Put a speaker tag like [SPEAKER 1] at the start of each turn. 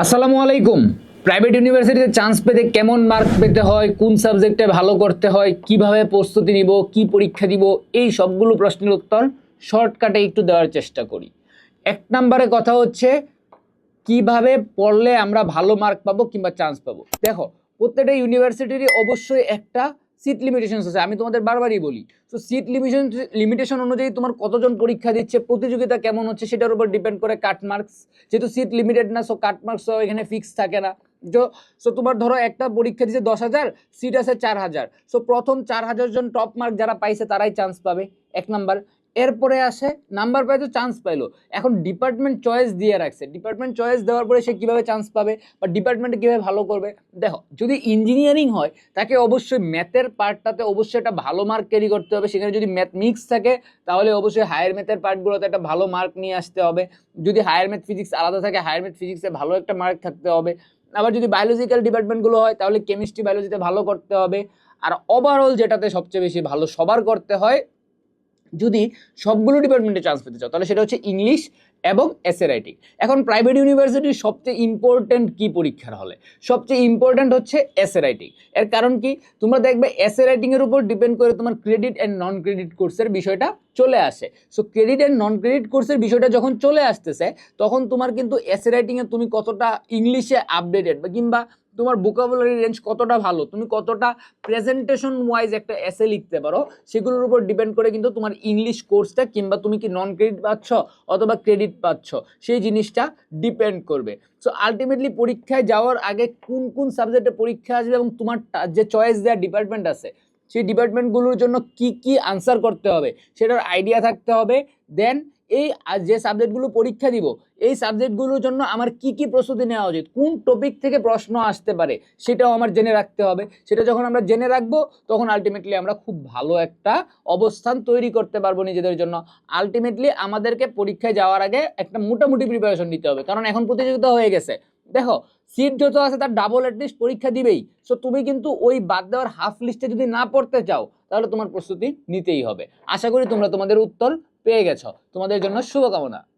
[SPEAKER 1] আসসালামু আলাইকুম। প্রাইভেট ইউনিভার্সিটিতে চান্স পেতে কেমন মার্ক পেতে হয়, কোন সাবজেক্টে ভালো করতে হয়, কীভাবে প্রস্তুতি নিব, কি পরীক্ষা দিব, এই সবগুলো প্রশ্নের উত্তর শর্টকাটে একটু দেওয়ার চেষ্টা করি। এক নম্বরে কথা হচ্ছে, কীভাবে পড়লে আমরা ভালো মার্ক পাবো কিংবা চান্স পাবো? দেখো, প্রত্যেকটা ইউনিভার্সিটিরই অবশ্যই একটা সিট লিমিটেশনস আছে। আমি তোমাদের বারবারই বলি সো সিট লিমিটেশন লিমিটেশন অনুযায়ী তোমার কতজন পরীক্ষা দিচ্ছে, প্রতিযোগিতা কেমন হচ্ছে, সেটার উপর ডিপেন্ড করে কাট মার্কস যেহেতু সিট লিমিটেড না সো কাট মার্কস এখানে ফিক্স থাকে না। সো তোমার ধরো একটা পরীক্ষা দিচ্ছে দশ হাজার সিট আছে চার হাজার। সো প্রথম চার হাজার জন টপ মার্ক যারা পাইছে, তারাই চান্স পাবে, এক নাম্বার এরপরে আসে নাম্বার পাই তো চান্স পাইলো। এখন ডিপার্টমেন্ট চয়েস দিয়ে রাখছে। ডিপার্টমেন্ট চয়েস দেওয়ার পরে সে কীভাবে চান্স পাবে বা ডিপার্টমেন্টে কীভাবে ভালো করবে? দেখো, যদি ইঞ্জিনিয়ারিং হয়, তাকে অবশ্যই ম্যাথের পার্টটাতে অবশ্যই একটা ভালো মার্ক ক্যারি করতে হবে। সেখানে যদি ম্যাথ মিক্স থাকে, তাহলে অবশ্যই হায়ার ম্যাথের পার্টগুলোতে একটা ভালো মার্ক নিয়ে আসতে হবে। যদি হায়ার ম্যাথ ফিজিক্স আলাদা থাকে হায়ার ম্যাথ ফিজিক্সে ভালো একটা মার্ক থাকতে হবে। আবার যদি বায়োলজিক্যাল ডিপার্টমেন্টগুলো হয়, তাহলে কেমিস্ট্রি বায়োলজিতে ভালো করতে হবে। আর ওভারঅল যেটাতে সবচেয়ে বেশি ভালো সবার করতে হয় যদি সবগুলো ডিপার্টমেন্টে চান্স পেতে চাও, তাহলে সেটা হচ্ছে ইংলিশ এবং এসএ রাইটিং এখন প্রাইভেট ইউনিভার্সিটির সবচেয়ে ইম্পর্ট্যান্ট কি পরীক্ষার হলে? সবচেয়ে ইম্পর্ট্যান্ট হচ্ছে এসএ রাইটিং এর কারণ কি? তোমরা দেখবে এসএ রাইটিংয়ের উপর ডিপেন্ড করে তোমার ক্রেডিট অ্যান্ড নন ক্রেডিট কোর্সের বিষয়টা চলে আসে। So credit and non credit কোর্সের বিষয়টা যখন চলে আসতেছে, তখন তোমার কিন্তু এসএ রাইটিংয়ে তুমি কতটা ইংলিশে আপডেটেড বা কিংবা তোমার ভোকাবুলারি রেঞ্জ কতটা ভালো? তুমি কতটা প্রেজেন্টেশন ওয়াইজ একটা এসে লিখতে পারো, সেগুলোর উপর ডিপেন্ড করে কিন্তু তোমার ইংলিশ কোর্সটা কিংবা তুমি কি নন ক্রেডিট পাচ্ছ অথবা ক্রেডিট পাচ্ছ, সেই জিনিসটা ডিপেন্ড করবে। সো আলটিমেটলি পরীক্ষায় যাওয়ার আগে কোন কোন সাবজেক্টে পরীক্ষা আসবে এবং তোমার যে চয়েস দেওয়ার ডিপার্টমেন্ট আছে, সেই ডিপার্টমেন্টগুলোর জন্য কি কি আনসার করতে হবে, সেটার আইডিয়া থাকতে হবে দেন এই যে সাবজেক্টগুলো পরীক্ষা দিব, এই সাবজেক্টগুলোর জন্য আমার কি কি প্রস্তুতি নেওয়া উচিত? কোন টপিক থেকে প্রশ্ন আসতে পারে? সেটাও আমার জেনে রাখতে হবে। সেটা যখন আমরা জেনে রাখব, তখন আলটিমেটলি আমরা খুব ভালো একটা অবস্থান তৈরি করতে পারব নিজেদের জন্য। আলটিমেটলি আমাদেরকে পরীক্ষায় যাওয়ার আগে একটা মোটামুটি প্রিপারেশন নিতে হবে। কারণ এখন প্রতিযোগিতা হয়ে গেছে। দেখো সিট যত আছে তার ডাবল অ্যাটলিস্ট পরীক্ষা দিবেই। সো তুমি কিন্তু ওই বাদ দেওয়ার হাফ লিস্টে যদি না পড়তে চাও, তাহলে তোমার প্রস্তুতি নিতেই হবে। আশা করি তোমরা তোমাদের উত্তর পেয়ে গেছ। তোমাদের জন্য শুভকামনা।